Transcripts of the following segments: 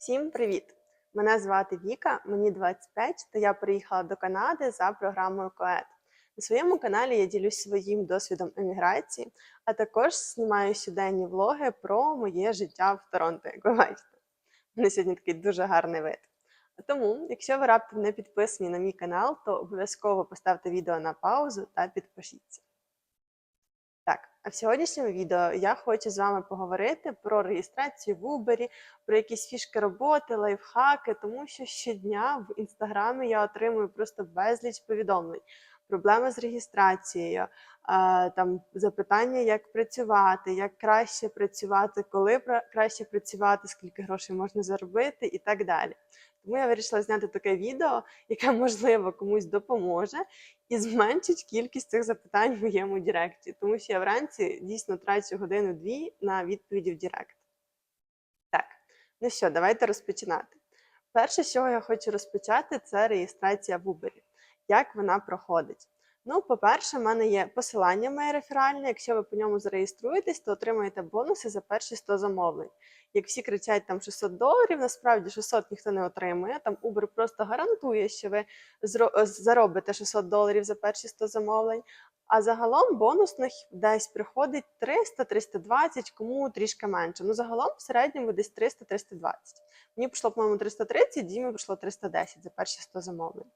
Всім привіт! Мене звати Віка, мені 25, та я приїхала до Канади за програмою КОЕД. На своєму каналі я ділюсь своїм досвідом еміграції, а також знімаю щоденні влоги про моє життя в Торонто, як ви бачите. У мене сьогодні такий дуже гарний вид. Тому, якщо ви раптом не підписані на мій канал, то обов'язково поставте відео на паузу та підпишіться. А в сьогоднішньому відео я хочу з вами поговорити про реєстрацію в Uber, про якісь фішки роботи, лайфхаки, тому що щодня в інстаграмі я отримую просто безліч повідомлень. Проблеми з реєстрацією, там запитання, як працювати, як краще працювати, коли краще працювати, скільки грошей можна заробити і так далі. Тому я вирішила зняти таке відео, яке можливо комусь допоможе і зменшить кількість цих запитань в моєму Директі, тому що я вранці дійсно трачу годину-дві на відповіді в Директ. Так, ну що, давайте розпочинати. Перше, з чого я хочу розпочати, це реєстрація в Uber. Як вона проходить? Ну, по-перше, в мене є посилання моє реферальне. Якщо ви по ньому зареєструєтесь, то отримаєте бонуси за перші 100 замовлень. Як всі кричать там 600 доларів, насправді 600 ніхто не отримує. Там Uber просто гарантує, що ви заробите 600 доларів за перші 100 замовлень. А загалом бонусних десь приходить 300-320, кому трішки менше. Ну, загалом в середньому десь 300-320. Мені пішло, по-моєму, 330, Дімі прийшло 310 за перші 100 замовлень.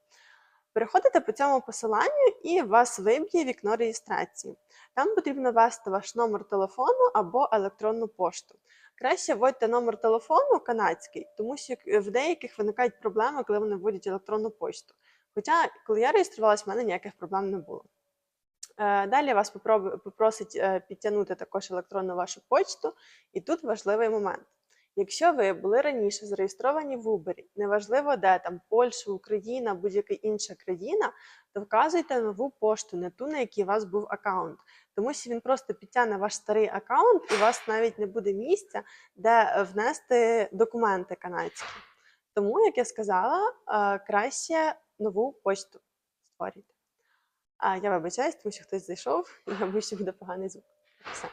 Переходите по цьому посиланню і вас виб'є вікно реєстрації. Там потрібно ввести ваш номер телефону або електронну пошту. Краще вводьте номер телефону канадський, тому що в деяких виникають проблеми, коли вони вводять електронну пошту. Хоча, коли я реєструвалась, в мене ніяких проблем не було. Е, Далі вас попросить е, підтягнути також електронну вашу почту, і тут важливий момент. Якщо ви були раніше зареєстровані в Uber, неважливо де там Польща, Україна, будь-яка інша країна, то вказуйте нову пошту, не ту, на якій у вас був аккаунт. Тому що він просто підтягне ваш старий аккаунт, і у вас навіть не буде місця, де внести документи канадські. Тому, як я сказала, е, краще нову почту створюйте. Я вибачаюсь, тому що хтось зайшов, і я що буде поганий звук. Все,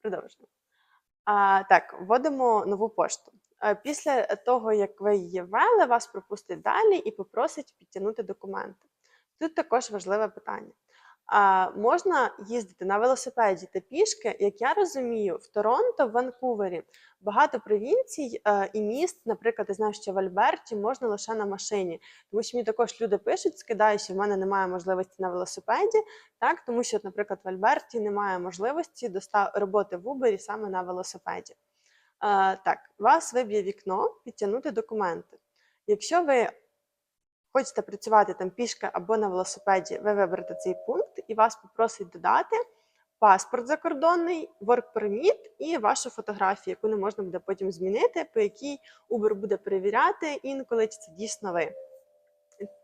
продовжуємо. А, так, вводимо нову пошту. Е, Після того, як ви її ввели, вас пропустить далі і попросить підтягнути документи. Тут також важливе питання. А, можна їздити на велосипеді та пішки, як я розумію, в Торонто, в Ванкувері багато провінцій е, і міст, наприклад, я знаю, що в Альберті можна лише на машині. Тому що мені також люди пишуть, скидають, що в мене немає можливості на велосипеді, так тому що, наприклад, в Альберті немає можливості доста- роботи в Uber саме на велосипеді. Е, так, вас виб'є вікно підтягнути документи. Якщо ви хочете працювати там пішки або на велосипеді, ви виберете цей пункт і вас попросить додати паспорт закордонний, work permit і вашу фотографію, яку не можна буде потім змінити, по якій Uber буде перевіряти інколи, чи це дійсно ви.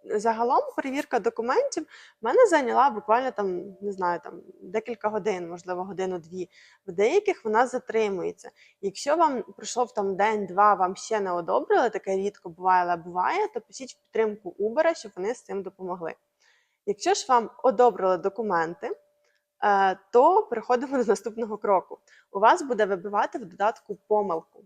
Загалом перевірка документів мене зайняла буквально там, не знаю, там декілька годин, можливо, годину-дві. В деяких вона затримується. Якщо вам пройшов там день-два, вам ще не одобрили, таке рідко буває, але буває, то пишіть підтримку Uber, щоб вони з цим допомогли. Якщо ж вам одобрили документи, е, то переходимо до наступного кроку. У вас буде вибивати в додатку помилку.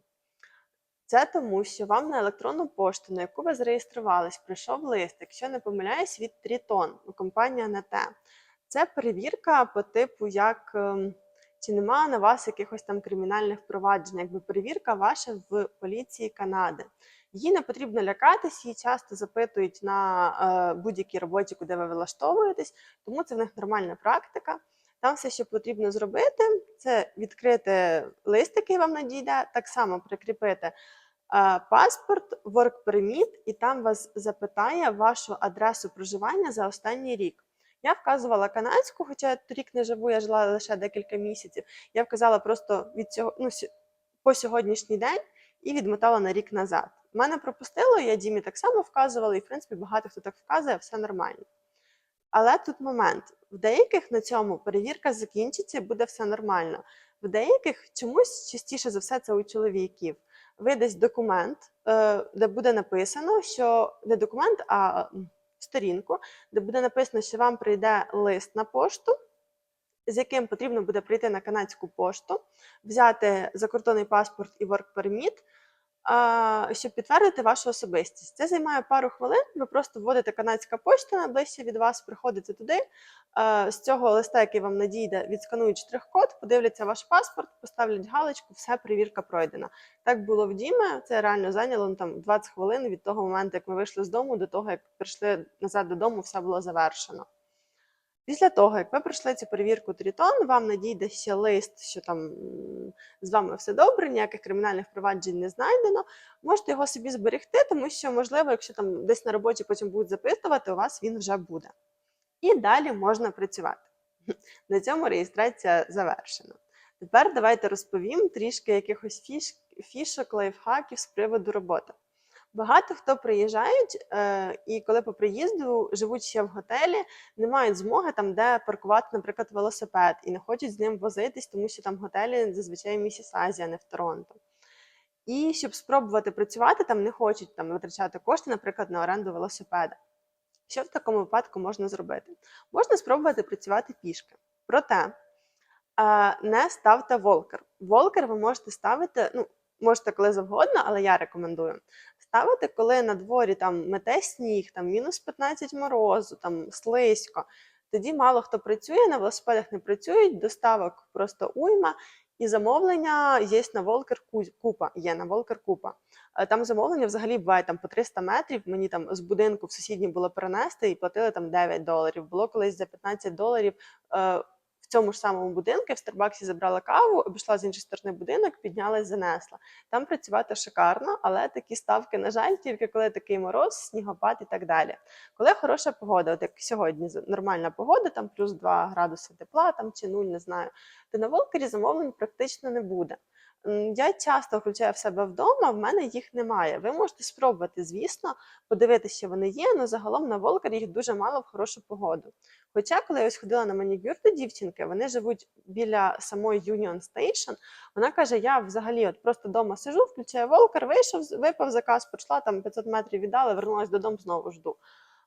Це тому, що вам на електронну пошту, на яку ви зареєструвались, прийшов лист, якщо не помиляюсь, від Трітон, компанія НТ. Це перевірка по типу, як ем, чи нема на вас якихось там кримінальних впроваджень, якби перевірка ваша в поліції Канади. Її не потрібно лякатись, її часто запитують на е, будь-якій роботі, куди ви влаштовуєтесь, тому це в них нормальна практика. Там все, що потрібно зробити, це відкрити лист, який вам надійде, так само прикріпити паспорт, work permit, і там вас запитає вашу адресу проживання за останній рік. Я вказувала канадську, хоча я торік не живу, я жила лише декілька місяців. Я вказала просто від цього ну, по сьогоднішній день і відмотала на рік назад. Мене пропустило, я Дімі так само вказувала, і в принципі багато хто так вказує, все нормально. Але тут момент: в деяких на цьому перевірка закінчиться буде все нормально. В деяких чомусь частіше за все це у чоловіків. Видасть документ, е, де буде написано, що не документ, а сторінку, де буде написано, що вам прийде лист на пошту, з яким потрібно буде прийти на канадську пошту, взяти закордонний паспорт і work permit, щоб підтвердити вашу особистість. Це займає пару хвилин. Ви просто вводите канадська почта найближче від вас, приходите туди. З цього листа, який вам надійде, відсканують штрих-код, подивляться ваш паспорт, поставлять галочку, все, перевірка пройдена. Так було в Діме. Це реально зайняло ну, там 20 хвилин від того моменту, як ми вийшли з дому, до того, як прийшли назад додому, все було завершено. Після того, як ви пройшли цю перевірку Трітон, вам надійде ще лист, що там з вами все добре, ніяких кримінальних проваджень не знайдено. Можете його собі зберегти, тому що, можливо, якщо там десь на роботі потім будуть запитувати, у вас він вже буде. І далі можна працювати. На цьому реєстрація завершена. Тепер давайте розповім трішки якихось фіш, фішок, лайфхаків з приводу роботи. Багато хто приїжджають, е, і коли по приїзду живуть ще в готелі, не мають змоги там, де паркувати, наприклад, велосипед, і не хочуть з ним возитись, тому що там готелі зазвичай в Місісазі, а не в Торонто. І щоб спробувати працювати, там не хочуть там витрачати кошти, наприклад, на оренду велосипеда. Що в такому випадку можна зробити? Можна спробувати працювати пішки. Проте е, не ставте волкер. Волкер ви можете ставити, ну, можете коли завгодно, але я рекомендую ставити, коли на дворі там мете сніг, там мінус 15 морозу, там слизько. Тоді мало хто працює, на велосипедах не працюють, доставок просто уйма, і замовлення є на Волкер Купа. Є на Волкер Купа. Е, Там замовлення взагалі буває там по 300 метрів. Мені там з будинку в сусідній було перенести і платили там 9 доларів. Було колись за 15 доларів. Цьому ж самому будинку в Старбаксі забрала каву, обійшла з іншої сторони будинок, піднялась, занесла. Там працювати шикарно, але такі ставки, на жаль, тільки коли такий мороз, снігопад і так далі. Коли хороша погода, от як сьогодні нормальна погода, там плюс 2 градуси тепла, там чи нуль, не знаю, то на Волкері замовлень практично не буде. Я часто включаю в себе вдома, в мене їх немає. Ви можете спробувати, звісно, подивитися, що вони є, але загалом на Волкері їх дуже мало в хорошу погоду. Хоча, коли я ось ходила на манікюр до дівчинки, вони живуть біля самої Union Station, вона каже: я взагалі от просто вдома сижу, включаю волкер, вийшов, випав заказ, прийшла там 500 метрів віддала, вернулася додому, знову жду.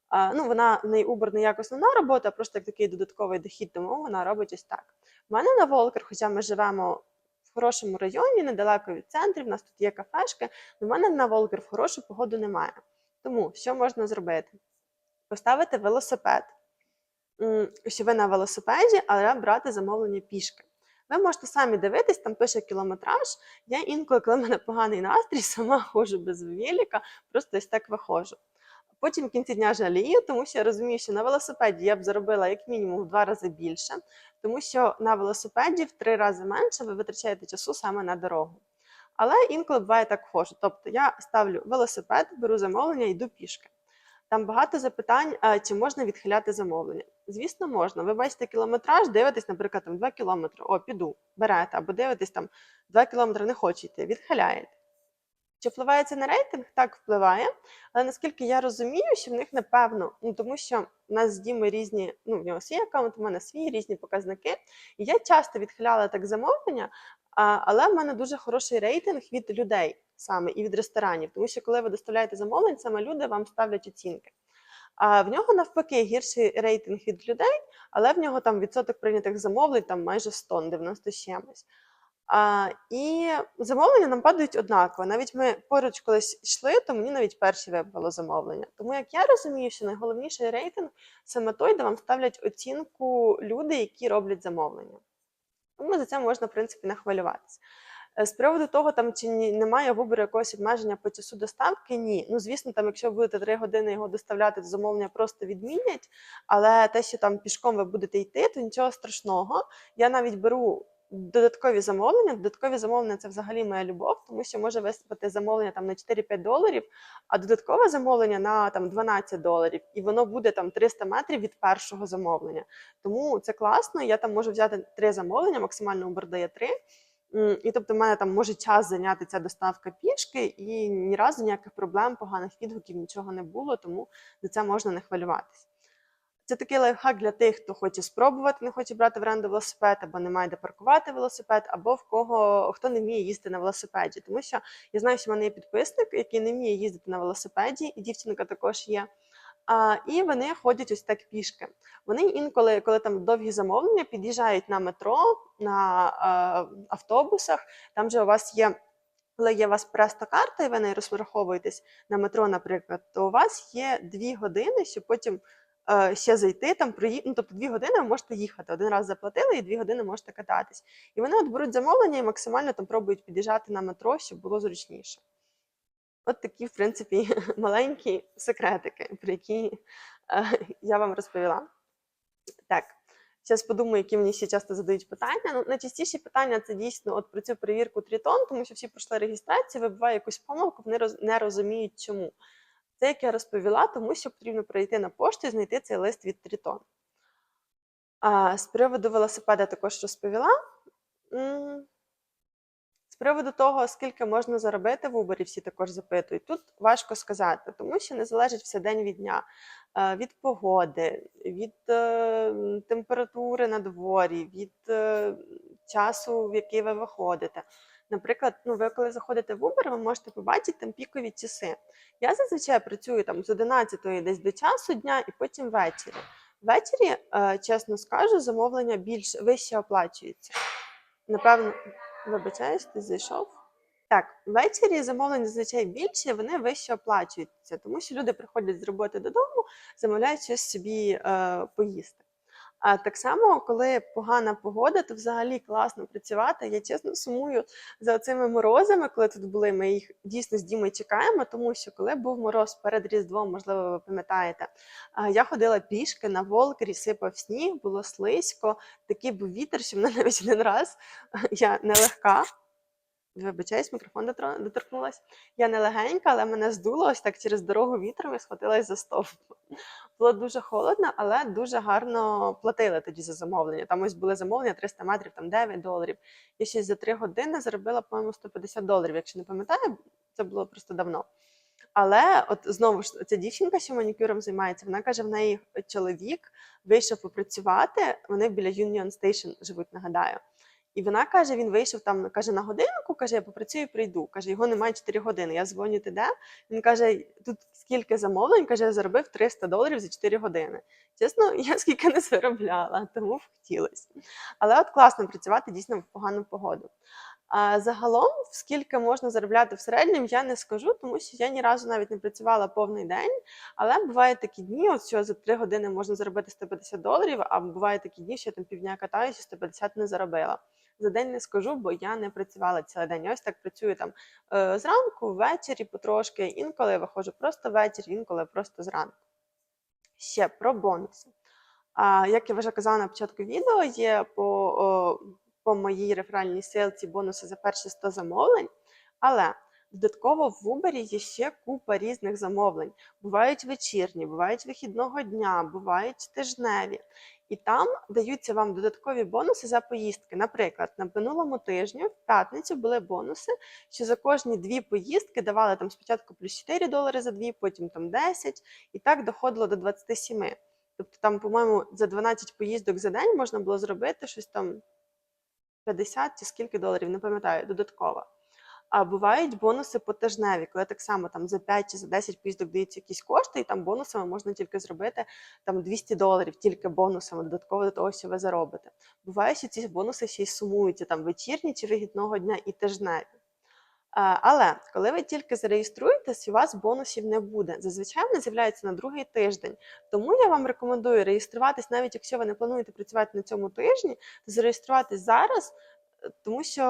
А, ну, вона в неї Uber не як основна робота, а просто як такий додатковий дохід, тому вона робить ось так. У мене на Волкер, хоча ми живемо в хорошому районі, недалеко від центрів, у нас тут є кафешки, в мене на Волкер в хорошу погоду немає. Тому що можна зробити? Поставити велосипед. Що ви на велосипеді, але брати замовлення пішки. Ви можете самі дивитись, там пише кілометраж. Я інколи, коли в мене поганий настрій, сама ходжу без велика, просто ось так виходжу. Потім в кінці дня жалію, тому що я розумію, що на велосипеді я б заробила як мінімум в два рази більше, тому що на велосипеді в три рази менше ви витрачаєте часу саме на дорогу. Але інколи буває так хожу. Тобто я ставлю велосипед, беру замовлення, йду пішки. Там багато запитань, чи можна відхиляти замовлення. Звісно, можна. Ви бачите кілометраж, дивитесь, наприклад, там 2 кілометри. О, піду, берете, або дивитесь там 2 кілометри не хочете, відхиляєте. Чи впливає це на рейтинг? Так впливає. Але наскільки я розумію, що в них напевно, ну тому що в нас з Діми різні, ну в нього свій аккаунт, у мене свій різні показники. І я часто відхиляла так замовлення, але в мене дуже хороший рейтинг від людей саме і від ресторанів. Тому що коли ви доставляєте замовлень, саме люди вам ставлять оцінки. А в нього навпаки гірший рейтинг від людей, але в нього там відсоток прийнятих замовлень там майже 100, 90 з чимось. І замовлення нам падають однаково. Навіть ми поруч колись йшли, то мені навіть перші випало замовлення. Тому як я розумію, що найголовніший рейтинг саме той, де вам ставлять оцінку люди, які роблять замовлення. Тому за це можна, в принципі, не хвилюватися. Е, З приводу того, там чи немає вибору якогось обмеження по часу доставки, ні. Ну, звісно, там, якщо ви будете три години його доставляти, то замовлення просто відмінять. Але те, що там пішком ви будете йти, то нічого страшного. Я навіть беру додаткові замовлення. Додаткові замовлення це взагалі моя любов, тому що може висипати замовлення там на 4-5 доларів, а додаткове замовлення на там 12 доларів, і воно буде там 300 метрів від першого замовлення. Тому це класно. Я там можу взяти три замовлення, максимально Uber дає три. І тобто, в мене там може час зайняти ця доставка пішки, і ні разу ніяких проблем, поганих відгуків, нічого не було, тому за це можна не хвилюватись. Це такий лайфхак для тих, хто хоче спробувати, не хоче брати в оренду велосипед, або не має де паркувати велосипед, або в кого хто не вміє їздити на велосипеді. Тому що я знаю, що в мене є підписник, який не вміє їздити на велосипеді, і дівчинка також є. А, і вони ходять ось так пішки. Вони інколи, коли там довгі замовлення, під'їжджають на метро, на е, автобусах, там же у вас є коли є у вас престо-карта, і ви нею розраховуєтесь на метро, наприклад, то у вас є дві години, щоб потім ще зайти там прої... ну, тобто дві години ви можете їхати. Один раз заплатили і дві години можете кататись. І вони от беруть замовлення і максимально там пробують під'їжджати на метро, щоб було зручніше. От такі, в принципі, маленькі секретики, про які е, я вам розповіла. Так, зараз подумаю, які мені ще часто задають питання. Ну, найчастіші питання це дійсно от про цю перевірку Трітон, тому що всі пройшли реєстрацію, вибиває якусь помилку, вони не розуміють, чому. Це як я розповіла, тому що потрібно прийти на пошту і знайти цей лист від Трітон. А, з приводу велосипеда також розповіла. З приводу того, скільки можна заробити в Uber, всі також запитують. Тут важко сказати, тому що не залежить все день від дня, від погоди, від е, температури на дворі, від е, часу, в який ви виходите. Наприклад, ну ви коли заходите в Uber, ви можете побачити там пікові часи. Я зазвичай працюю там з 11 десь до часу дня і потім ввечері. Ввечері, е, чесно скажу, замовлення більш вище оплачується. Напевно, вибачаюсь, ти зайшов. Так, ввечері замовлення зазвичай більше, вони вище оплачуються, тому що люди приходять з роботи додому, замовляють щось собі е, поїсти. А так само, коли погана погода, то взагалі класно працювати. Я чесно сумую за цими морозами, коли тут були. Ми їх дійсно з Дімою чекаємо, тому що коли був мороз перед Різдвом, можливо, ви пам'ятаєте, я ходила пішки на Волкері, сипав сніг, було слизько, такий був вітер, що мене навіть один раз я нелегка. Вибачаюсь, мікрофон доторкнулась. Я не легенька, але мене здуло ось так через дорогу вітром і схватилась за стовп. Було дуже холодно, але дуже гарно платили тоді за замовлення. Там ось були замовлення 300 метрів, там 9 доларів. Я ще за 3 години заробила, по-моєму, 150 доларів. Якщо не пам'ятаю, це було просто давно. Але от знову ж ця дівчинка, що манікюром займається, вона каже, в неї чоловік вийшов попрацювати. Вони біля Union Station живуть, нагадаю. І вона каже: він вийшов там, каже, на годинку, каже, я попрацюю прийду. Каже, його немає 4 години. Я дзвоню ти де? Він каже: тут скільки замовлень, каже, я заробив 300 доларів за 4 години. Чесно, я скільки не заробляла, тому хотілося. Але от класно працювати дійсно в погану погоду. А загалом, скільки можна заробляти в середньому, я не скажу, тому що я ні разу навіть не працювала повний день. Але бувають такі дні, от що за 3 години можна заробити 150 доларів, а бувають такі дні, що я там півдня катаюся, 150 не заробила. За день не скажу, бо я не працювала цілий день. Ось так працюю там е, зранку, ввечері потрошки. Інколи виходжу просто ввечері, інколи просто зранку. Ще про бонуси. А, як я вже казала на початку відео, є по, по моїй реферальній силці бонуси за перші 100 замовлень, але додатково в Uber є ще купа різних замовлень. Бувають вечірні, бувають вихідного дня, бувають тижневі. І там даються вам додаткові бонуси за поїздки. Наприклад, на минулому тижні, в п'ятницю, були бонуси, що за кожні дві поїздки давали там спочатку плюс 4 долари за дві, потім там 10, і так доходило до 27. Тобто там, по-моєму, за 12 поїздок за день можна було зробити щось там 50 чи скільки доларів, не пам'ятаю, додатково. А бувають бонуси потижневі, коли так само там за 5 чи за 10 поїздок даються якісь кошти, і там бонусами можна тільки зробити там 200 доларів, тільки бонусами додатково до того, що ви заробите. Буває, що ці бонуси ще й сумуються там вечірні чи вихідного дня і тижневі. Але коли ви тільки зареєструєтесь, у вас бонусів не буде. Зазвичай вони з'являються на другий тиждень. Тому я вам рекомендую реєструватись, навіть якщо ви не плануєте працювати на цьому тижні, то зареєструватись зараз, тому що,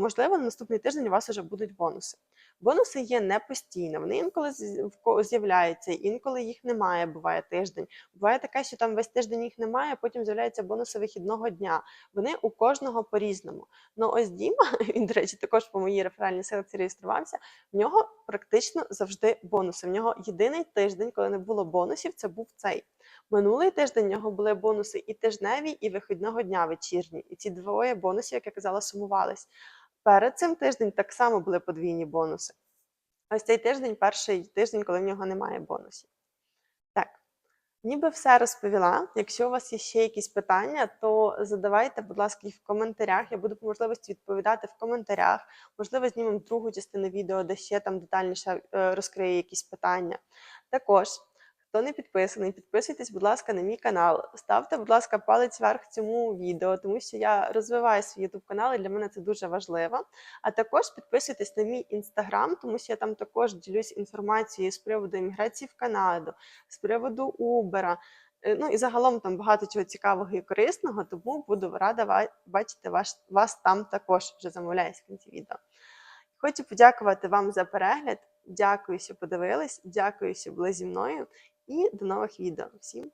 можливо, на наступний тиждень у вас вже будуть бонуси. Бонуси є не постійно, вони інколи з'являються, інколи їх немає, буває тиждень. Буває таке, що там весь тиждень їх немає, а потім з'являються бонуси вихідного дня. Вони у кожного по-різному. Ну ось Діма, він, до речі, також по моїй реферальній селекції реєструвався. В нього практично завжди бонуси. В нього єдиний тиждень, коли не було бонусів, це був цей. Минулий тиждень в нього були бонуси і тижневі, і вихідного дня вечірні. І ці двоє бонусів, як я казала, сумувались. Перед цим тиждень так само були подвійні бонуси. Ось цей тиждень перший тиждень, коли в нього немає бонусів. Так, ніби все розповіла. Якщо у вас є ще якісь питання, то задавайте, будь ласка, їх в коментарях. Я буду по можливості відповідати в коментарях. Можливо, знімемо другу частину відео, де ще там детальніше е, розкрию якісь питання. Також, Хто не підписаний, підписуйтесь, будь ласка, на мій канал. Ставте, будь ласка, палець вверх цьому відео, тому що я розвиваю свій YouTube канал, і для мене це дуже важливо. А також підписуйтесь на мій інстаграм, тому що я там також ділюсь інформацією з приводу імміграції в Канаду, з приводу. Е, Ну і загалом там багато чого цікавого і корисного, тому буду рада бачити вас, вас там також вже замовляюсь в кінці відео. Хочу подякувати вам за перегляд. Дякую, що подивились, дякую, що були зі мною. І до нових відео. Всім